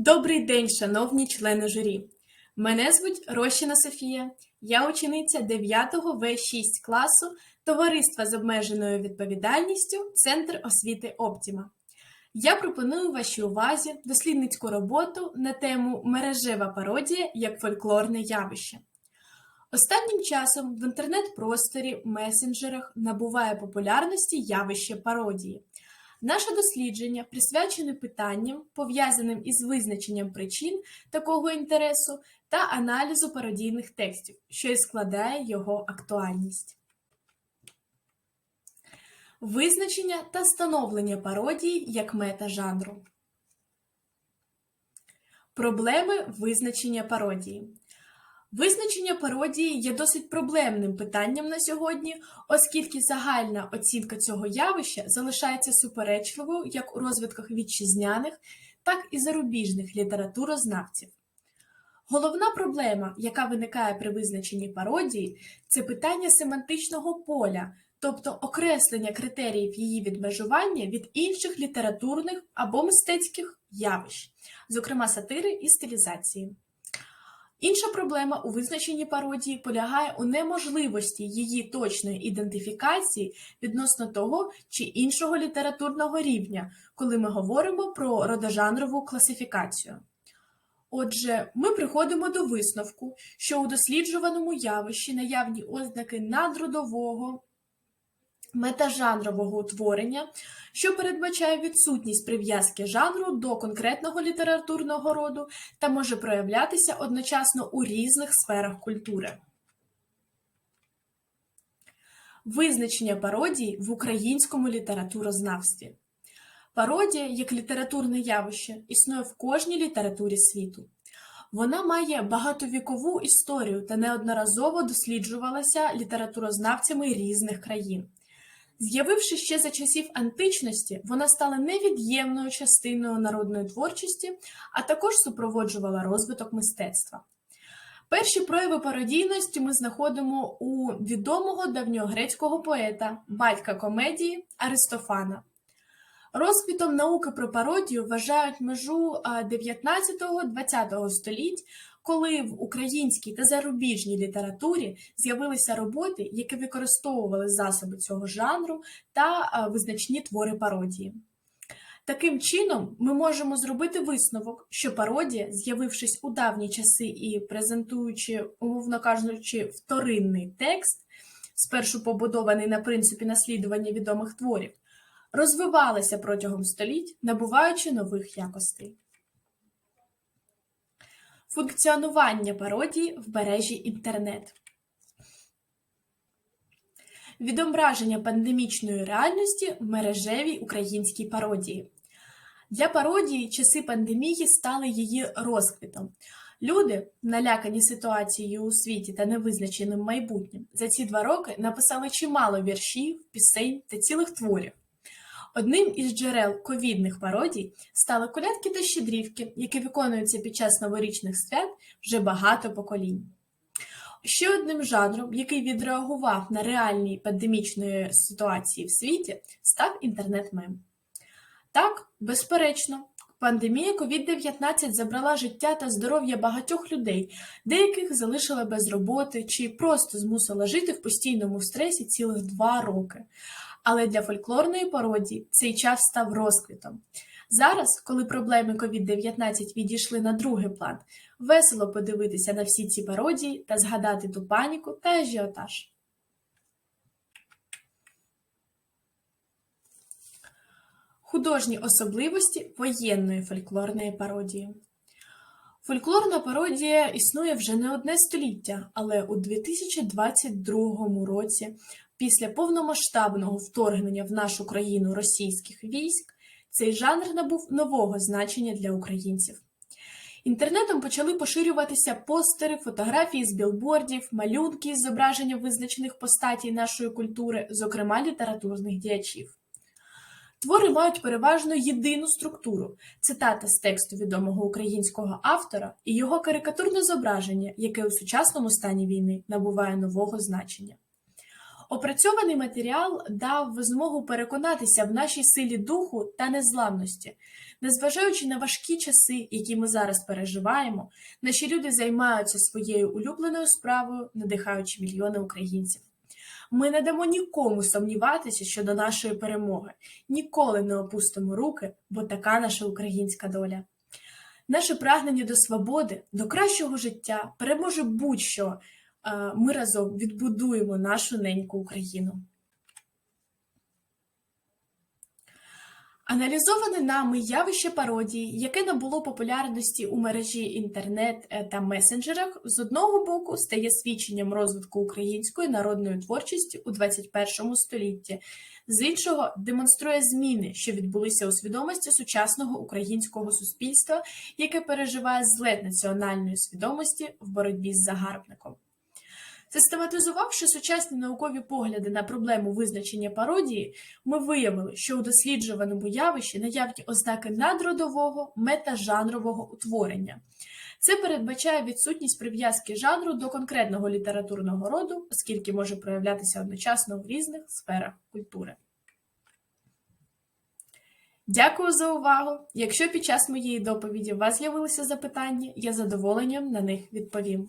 Добрий день, шановні члени журі. Мене звуть Рощина Софія. Я учениця 9 В6 класу Товариства з обмеженою відповідальністю Центр освіти Оптіма. Я пропоную вашій увазі дослідницьку роботу на тему мережева пародія як фольклорне явище. Останнім часом в інтернет-просторі, месенджерах набуває популярності явище пародії. Наше дослідження присвячене питанням, пов'язаним із визначенням причин такого інтересу та аналізу пародійних текстів, що і складає його актуальність. Визначення та становлення пародії як мета жанру. Проблеми визначення пародії. Визначення пародії є досить проблемним питанням на сьогодні, оскільки загальна оцінка цього явища залишається суперечливою як у розвитках вітчизняних, так і зарубіжних літературознавців. Головна проблема, яка виникає при визначенні пародії, це питання семантичного поля, тобто окреслення критеріїв її відмежування від інших літературних або мистецьких явищ, зокрема сатири і стилізації. Інша проблема у визначенні пародії полягає у неможливості її точної ідентифікації відносно того чи іншого літературного рівня, коли ми говоримо про родожанрову класифікацію. Отже, ми приходимо до висновку, що у досліджуваному явищі наявні ознаки надродового, метажанрового утворення, що передбачає відсутність прив'язки жанру до конкретного літературного роду та може проявлятися одночасно у різних сферах культури. Визначення пародії в українському літературознавстві. Пародія як літературне явище існує в кожній літературі світу. Вона має багатовікову історію та неодноразово досліджувалася літературознавцями різних країн. З'явившись ще за часів античності, вона стала невід'ємною частиною народної творчості, а також супроводжувала розвиток мистецтва. Перші прояви пародійності ми знаходимо у відомого давньогрецького поета, батька комедії Аристофана. Розквітом науки про пародію вважають межу 19-20 століть, коли в українській та зарубіжній літературі з'явилися роботи, які використовували засоби цього жанру та визначні твори пародії. Таким чином, ми можемо зробити висновок, що пародія, з'явившись у давні часи і презентуючи, умовно кажучи, вторинний текст, спершу побудований на принципі наслідування відомих творів, розвивалася протягом століть, набуваючи нових якостей. Функціонування пародії в мережі інтернет. Відображення пандемічної реальності в мережевій українській пародії. Для пародії часи пандемії стали її розквітом. Люди, налякані ситуацією у світі та невизначеним майбутнім, за ці два роки написали чимало віршів, пісень та цілих творів. Одним із джерел ковідних пародій стали колядки та щедрівки, які виконуються під час новорічних свят вже багато поколінь. Ще одним жанром, який відреагував на реальні пандемічної ситуації в світі, став інтернет-мем. Так, безперечно, пандемія COVID-19 забрала життя та здоров'я багатьох людей, деяких залишила без роботи чи просто змусила жити в постійному стресі цілих два роки. Але для фольклорної пародії цей час став розквітом. Зараз, коли проблеми COVID-19 відійшли на другий план, весело подивитися на всі ці пародії та згадати ту паніку та ажіотаж. Художні особливості воєнної фольклорної пародії. Фольклорна пародія існує вже не одне століття, але у 2022 році, після повномасштабного вторгнення в нашу країну російських військ, цей жанр набув нового значення для українців. Інтернетом почали поширюватися постери, фотографії з білбордів, малюнки з зображенням визначених постатей нашої культури, зокрема літературних діячів. Твори мають переважно єдину структуру цитата з тексту відомого українського автора і його карикатурне зображення, яке у сучасному стані війни набуває нового значення. Опрацьований матеріал дав змогу переконатися в нашій силі духу та незламності. Незважаючи на важкі часи, які ми зараз переживаємо, наші люди займаються своєю улюбленою справою, надихаючи мільйони українців. Ми не дамо нікому сумніватися щодо нашої перемоги, ніколи не опустимо руки, бо така наша українська доля. Наше прагнення до свободи, до кращого життя переможе будь-що. Е, Ми разом відбудуємо нашу неньку Україну. Аналізоване нами явище пародії, яке набуло популярності у мережі інтернет е, та месенджерах, з одного боку стає свідченням розвитку української народної творчості у 21 столітті, з іншого демонструє зміни, що відбулися у свідомості сучасного українського суспільства, яке переживає злет національної свідомості в боротьбі з загарбником. Систематизувавши сучасні наукові погляди на проблему визначення пародії, ми виявили, що у досліджуваному явищі наявні ознаки надродового метажанрового утворення. Це передбачає відсутність прив'язки жанру до конкретного літературного роду, оскільки може проявлятися одночасно в різних сферах культури. Дякую за увагу! Якщо під час моєї доповіді у вас з'явилися запитання, я задоволенням на них відповім.